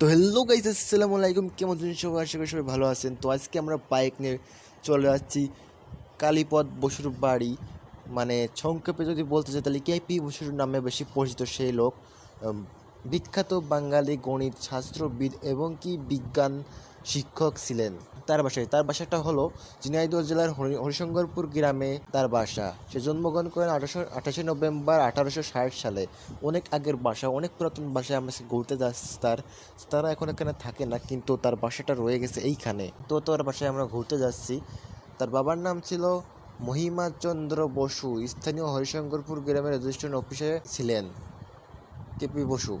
তো hello guys আসসালামু আলাইকুম। কেমন সবাই? আশা করি সবাই ভালো আছেন। তো আজকে আমরা বাইক নিয়ে চলে যাচ্ছি কালীপদ বসুর বাড়ি। মানে সংক্ষেপে যদি বলতে চাই, তাহলে কেপি বসুর নামে বেশি পরিচিত সেই লোক। বিখ্যাত বাঙালি গণিত শাস্ত্রবিদ এবং কি বিজ্ঞান শিক্ষক ছিলেন। তার বাসায়, তার বাসাটা হলো ঝিনাইদহ জেলার হরি- হরিশঙ্করপুর গ্রামে তার বাসা। সে জন্মগ্রহণ করেন আঠারোশো, আঠাশে নভেম্বর আঠারোশো ষাট সালে। অনেক আগের বাসা, অনেক পুরাতন বাসায় আমরা ঘুরতে যাচ্ছি তার, তারা এখন এখানে থাকে না, কিন্তু তার বাসাটা রয়ে গেছে এইখানে। তো তার বাসায় আমরা ঘুরতে যাচ্ছি। তার বাবার নাম ছিল মহিমাচন্দ্র বসু। স্থানীয় হরিশঙ্করপুর গ্রামের রেজিস্ট্রেশন অফিসে ছিলেন কেপি বসু।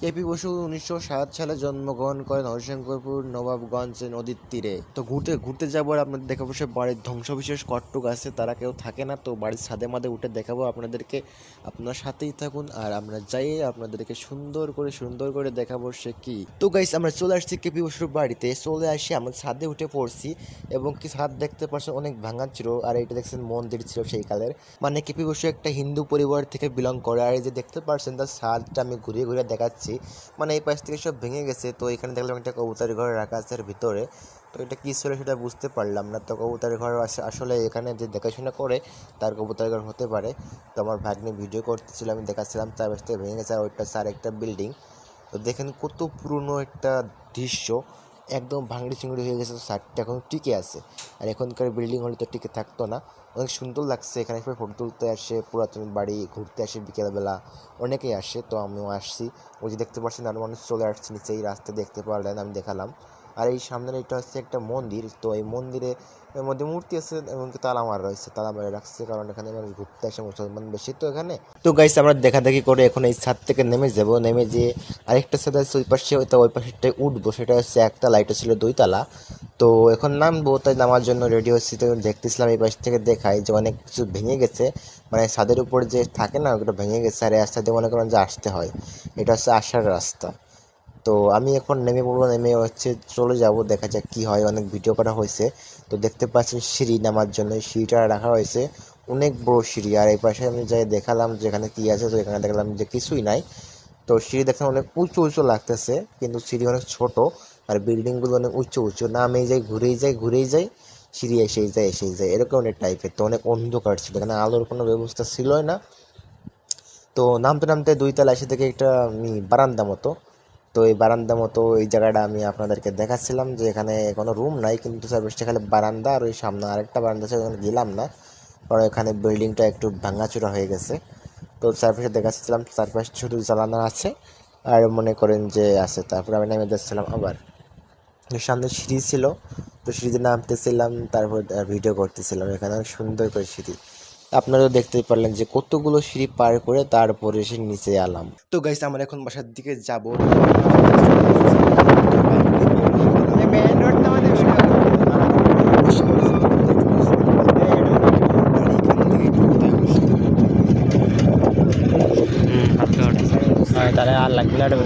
কেপি বসু উনিশশো সাত সালে জন্মগ্রহণ করেন হরিশঙ্করপুর নবাবগঞ্জ নদীর তীরে। তো ঘুরতে ঘুরতে যাব আর আপনাদের দেখাবো সে বাড়ির ধ্বংসবিশেষ কট্টুক আছে, তারা কেউ থাকে না। তো বাড়ির ছাদে মাদে উঠে দেখাবো আপনাদেরকে। আপনার সাথেই থাকুন আর আমরা যাই আপনাদেরকে সুন্দর করে সুন্দর করে দেখাবো সে কি। তো গাইস আমরা চলে আসছি কেপি বসুর বাড়িতে। চলে আসি, আমরা ছাদে উঠে পড়ছি এবং কি ছাদ দেখতে পাচ্ছেন? অনেক ভাঙা ছিল আর এটা দেখছেন মন্দির ছিল সেই কালের। মানে কেপি বসু একটা হিন্দু পরিবার থেকে বিলং করে। আর এই যে দেখতে পাচ্ছেন তার ছাদটা আমি ঘুরিয়ে ঘুরিয়ে দেখাচ্ছি। মানে এই পাশ থেকে সব ভেঙে গেছে, তো এখানে দেখলাম একটা কবুতর ঘর রাখা আছে ভিতরে। তো এটা কী ছিল সেটা বুঝতে পারলাম না। তো কবুতর ঘর আস- আসলে এখানে যে দেখাশোনা করে, তার কবুতর ঘর হতে পারে। তো আমার ভাগ্নে ভিডিও করতেছিল, আমি দেখাচ্ছিলাম তার পাশ থেকে ভেঙে গেছে, আর ওইটা স্যার একটা বিল্ডিং তো দেখেন কত পুরনো একটা দৃশ্য। একদম ভাঙড়ি চিংড়ি হয়ে গেছে, তো সাইডটা এখন টিকে আছে। আর এখনকার বিল্ডিং হলে তো টিকে থাকতো না। অনেক সুন্দর লাগছে, এখানে সবাই ফটো তুলতে আসে, পুরাতন বাড়ি, ঘুরতে আসে বিকেলবেলা। অনেকেই আসে, তো আমিও আসছি। ওই যে দেখতে পাচ্ছেন আরও মানুষ চলে আসছে, নিচে এই রাস্তা দেখতে পারলেন, আমি দেখালাম। আর এই সামনের এটা হচ্ছে একটা মন্দির, তো এই মন্দিরে, এর মধ্যে মূর্তি আছে এমনকি তালা মারা রয়েছে, তালা মারা রাখছে কারণ এখানে মানুষ ঘুরতে আসে, মুসলমান বেশি তো এখানে। তো গাইস আমরা দেখা দেখি করে এখন এই ছাদ থেকে নেমে যাব, নেমে যে আরেকটা ছাদ আছে, ওই পাশে ওইটা ওই পাশেরটায় উঠবো, সেটা হচ্ছে একতলা এটা ছিল দুইতলা তো এখন নামবো, তাই নামার জন্য রেডি হচ্ছি, তো দেখতেছিলাম এই পাশ থেকে দেখাই যে অনেক কিছু ভেঙে গেছে মানে ছাদের উপর যে থাকে না ওটা ভেঙে গেছে, আর এই রাস্তা দিয়ে মনে করেন যে আসতে হয়। এটা হচ্ছে আসার রাস্তা। তো আমি এখন নেমে পড়ব, নেমে হচ্ছে চলে যাব, দেখা যাক কি হয়, অনেক ভিডিও করা হয়েছে। তো দেখতে পাচ্ছেন সিঁড়ি নামার জন্য সিঁড়িটা রাখা হয়েছে। অনেক বড় সিঁড়ি, আর এই পাশে আমি যাই দেখালাম যে এখানে কি আছে, তো এখানে দেখলাম যে কিছুই নাই। তো সিঁড়ি দেখতে অনেক উঁচু উঁচু লাগতেছে, কিন্তু সিঁড়ি অনেক ছোট, আর বিল্ডিংগুলো অনেক উঁচু উঁচু। নামেই যাই, ঘুরেই যাই ঘুরেই যাই, সিঁড়ি এসেই যায় এসেই যায়, এরকম অনেক টাইপের তো অনেক অন্ধকার ছিল, এখানে আলোর কোনো ব্যবস্থা ছিলই না। তো নামতে নামতে দুই তলা এসে থেকে একটা বারান্দা মতো। তো এই বারান্দা মতো এই জায়গাটা আমি আপনাদেরকে দেখাচ্ছিলাম যে এখানে কোনো রুম নাই, কিন্তু সার্ভিসটা খালি বারান্দা আর ওই সামনে আরেকটা বারান্দা আছে, ওখানে গেলাম না। কারণ এখানে বিল্ডিংটা একটু ভাঙাচোরা হয়ে গেছে। তো সার্ভিসে দেখাচ্ছিলাম সার্ভিস শুধু চালানো আছে আর মনে করেন যে আছে, তারপরে আমি নামে যাচ্ছিলাম আবার। সামনে সিঁড়ি ছিল, তো সিঁড়িতে নামতেছিলাম, তারপর ভিডিও করতেছিলাম, এখানে অনেক সুন্দর করে সিঁড়ি। আপনারাও দেখতে পারলেন যে কতগুলো সিঁড়ি পার করে তারপরে সে নিচে আলাম তো গাইস আমরা এখন বাসার দিকে যাব। তাহলে আর লাগবে না এটা